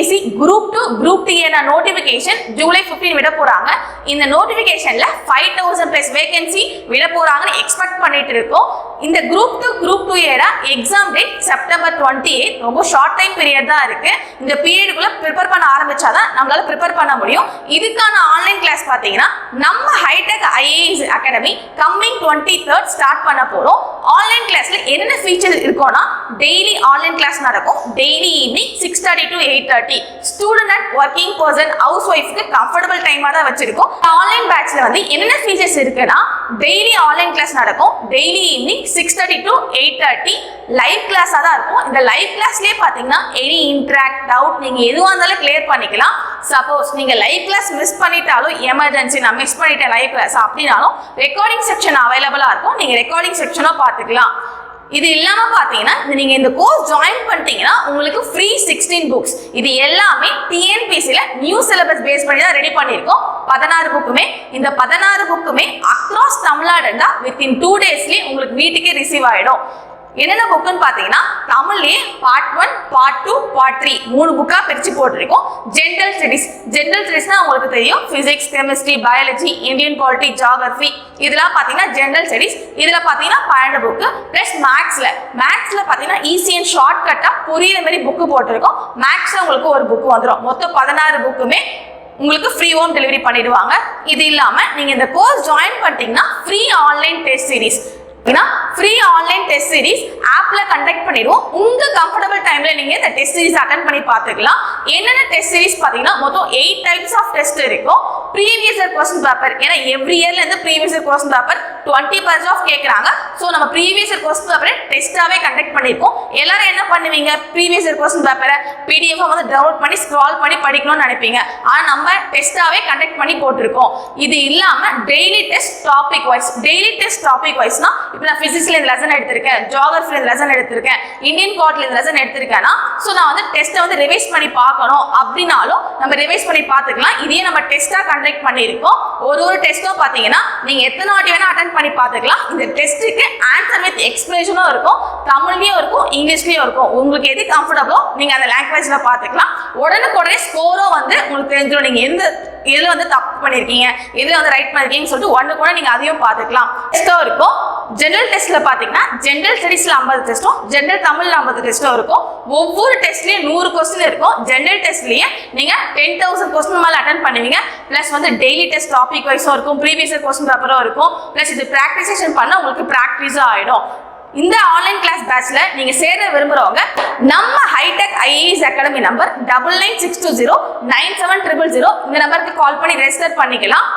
TNPSC group two group டி என notification July 15 விட போறாங்க. இந்த நோட்டிபிகேஷன்ல ஃபைவ் தௌசண்ட் பிளஸ் வேகன்சி விட போறாங்கன்னு எக்ஸ்பெக்ட் பண்ணிட்டு இருக்கோம். இந்த group two group two era exam date September twenty eight ரொம்ப ஷார்ட் டைம் பீரியட் தான் இருக்கு. இந்த பீரியடுக்குள்ள ப்ரிப்பேர் பண்ண ஆரம்பிச்சாதான் நம்மளால ப்ரிப்பேர் பண்ண முடியும். இதுக்கான ஆன்லைன் கிளாஸ் பார்த்தீங்கன்னா நம்ம hitech IAS academy coming twenty third start பண்ண போறோம். ஆன்லைன் கிளாஸ்ல என்னென்ன ஃபீச்சர் இருக்கும்னா டெய்லி ஆன்லைன் கிளாஸ் நடக்கும். Daily evening six thirty to eight thirty student and working person house ஒய்ஃப்க்கு comfortable டைமாக தான் வச்சிருக்கோம். ஆன்லைன் பேட்ச்ல வந்து என்னென்ன ஃபீச்சர்ஸ் இருக்குன்னா டெய்லி ஆன்லைன் கிளாஸ் நடக்கும். Daily evening six thirty to eight thirty live கிளாஸாக தான் இருக்கும். இந்த லைவ் கிளாஸ்லேயே பார்த்தீங்கன்னா எனி இன்ட்ராக்ட் டவுட் நீங்கள் எதுவாக இருந்தாலும் கிளியர் பண்ணிக்கலாம். சப்போஸ் நீங்கள் லைவ் கிளாஸ் மிஸ் பண்ணிட்டாலும் எமர்ஜென்சி நான் மிஸ் பண்ணிட்டேன் லைவ் கிளாஸ் அப்படின்னாலும் ரெக்கார்டிங் செக்ஷன் அவைலபிளாக இருக்கும். நீங்கள் ரெக்கார்டிங் செக்ஷனாக பார்த்துக்கலாம் இது இல்லாம பாத்தீங்கன்னா நீங்க இந்த கோர்ஸ் ஜாயின் பண்ணிட்டீங்கன்னா உங்களுக்கு ஃப்ரீ சிக்ஸ்டீன் புக்ஸ் இது எல்லாமே டிஎன்பிசில நியூ சிலபஸ் பேஸ் பண்ணி தான் ரெடி பண்ணியிருக்கோம். பதினாறு புக்குமே இந்த பதினாறு புக்குமே அக்ராஸ் தமிழ்நாடு தான் வித்தின் டூ டேஸ்லயே உங்களுக்கு வீட்டுக்கே ரிசீவ் ஆயிடும். என்னென்ன புக்குன்னு பார்த்தீங்கன்னா தமிழ்லயே part one part two part three மூணு புக்காக பிரித்து போட்டிருக்கோம். ஜென்ரல் ஸ்டடிஸ் ஜென்ரல் ஸ்டடிஸ்னா உங்களுக்கு தெரியும். Physics chemistry biology Indian polity geography இதெல்லாம் பார்த்தீங்கன்னா ஜென்ரல் ஸ்டடிஸ் இதில் பார்த்தீங்கன்னா பன்னெண்டு புக்கு ப்ளஸ் மேக்ஸில் மேக்ஸில் பார்த்தீங்கன்னா ஈஸி அண்ட் ஷார்ட் கட்டாக புரியுற மாதிரி புக்கு போட்டிருக்கோம். மேக்ஸில் உங்களுக்கு ஒரு புக்கு வந்துடும் மொத்தம் பதினாறு புக்குமே உங்களுக்கு ஃப்ரீ ஹோம் டெலிவரி பண்ணிடுவாங்க. இது இல்லாமல் நீங்கள் இந்த கோர்ஸ் ஜாயின் பண்ணிட்டீங்கன்னா free online test series free online test series ஆப்ல கண்டக்ட் பண்ணிடுவோம். உங்க கம்ஃபர்டபுள் டைம்ல நீங்க இந்த டெஸ்ட் சீரிஸ் அட்டன் பண்ணி பார்த்துக்கலாம். என்னென்ன டெஸ்ட் சீரிஸ் பாத்தீங்கன்னா மொத்தம் எயிட் டைப்ஸ் ஆஃப் டெஸ்ட் இருக்கும் ப்ரீவியஸ் இயர் கொஸ்டின் பேப்பர் ஏன்னா எவ்ரி இயர்ல இருந்து previous year question paper twenty percent of கேட்குறாங்க ஸோ நம்ம ப்ரீவியஸ் இயர் கொஸ்டின் பேப்பரை டெஸ்ட்டாகவே கண்டக்ட் பண்ணியிருக்கோம். எல்லாரும் என்ன பண்ணுவீங்க? ப்ரீவியஸ் இயர் கொஸ்டின் பேப்பரை பிடிஎஃப் வந்து டவுன்லோட் பண்ணி ஸ்க்ரால் பண்ணி படிக்கணும்னு நினைப்பீங்க. ஆனால் நம்ம டெஸ்ட்டாகவே கண்டக்ட் பண்ணி போட்டிருக்கோம். இது இல்லாமல் daily test topic wise daily test topic வைஸ்னா இப்போ நான் ஃபிசிக்ஸில் இந்த லெசன் எடுத்திருக்கேன் ஜியாகிரஃபில இந்த லெசன் எடுத்திருக்கேன் இந்தியன் கோட்ல இந்த லெசன் எடுத்திருக்கேன்னா ஸோ நான் வந்து டெஸ்ட்டை வந்து ரிவைஸ் பண்ணி பார்க்கணும். அப்படின்னாலும் நம்ம ரிவைஸ் பண்ணி பார்த்துக்கலாம். இதையே நம்ம டெஸ்ட்டாக கண்டக்ட் பண்ணியிருக்கோம். ஒரு ஒரு டெஸ்ட்டும் பார்த்தீங்கன்னா நீங்கள் எத்தனை வாட்டி வேணால் அட்டன் பண்ணி பார்த்துக்கலாம். இந்த டெஸ்ட்டுக்கு ஆன்சர் வித் எக்ஸ்பிளேஷனும் இருக்கும். தமிழ்லையும் இருக்கும் இங்கிலீஷ்லையும் இருக்கும். உங்களுக்கு எது கம்ஃபர்டபுளோ நீங்கள் அந்த லாங்குவேஜில் பார்த்துக்கலாம். உடனுக்குடனே ஸ்கோரும் வந்து உங்களுக்கு தெரிஞ்சிடும். நீங்கள் எந்த எதில் வந்து தப்பு பண்ணியிருக்கீங்க எதில் வந்து ரைட் பண்ணிருக்கீங்கன்னு சொல்லிட்டு ஒன்று கூட நீங்கள் அதையும் பார்த்துக்கலாம். டெஸ்ட்டும் இருக்கும். ஜென்ரல் டெஸ்ட்ல பார்த்தீங்கன்னா ஜென்ரல் ஸ்டடீஸ்ல ஐம்பது டெஸ்ட்டும் ஜென்ரல் தமிழ்ல ஐம்பது டெஸ்ட்டும் இருக்கும். ஒவ்வொரு டெஸ்ட்லயும் நூறு கொஸ்டின் இருக்கும். ஜென்ரல் டெஸ்ட்லயே நீங்க டென் தௌசண்ட் கொஸ்டின் மேலே அட்டன் பண்ணுவீங்க. ப்ளஸ் வந்து டெய்லி டெஸ்ட் டாபிக் வைஸும் இருக்கும் ப்ரீவியஸ் கொஸ்டின் பேப்பரும் இருக்கும். ப்ளஸ் இது ப்ராக்டிசேஷன் பண்ண உங்களுக்கு ப்ராக்டிஸாக ஆயிடும். இந்த ஆன்லைன் கிளாஸ் பேட்ச்ல நீங்க சேர விரும்புறவங்க நம்ம hitech IAS academy number double nine six two zero nine seven triple zero இந்த நம்பருக்கு கால் பண்ணி ரெஜிஸ்டர் பண்ணிக்கலாம்.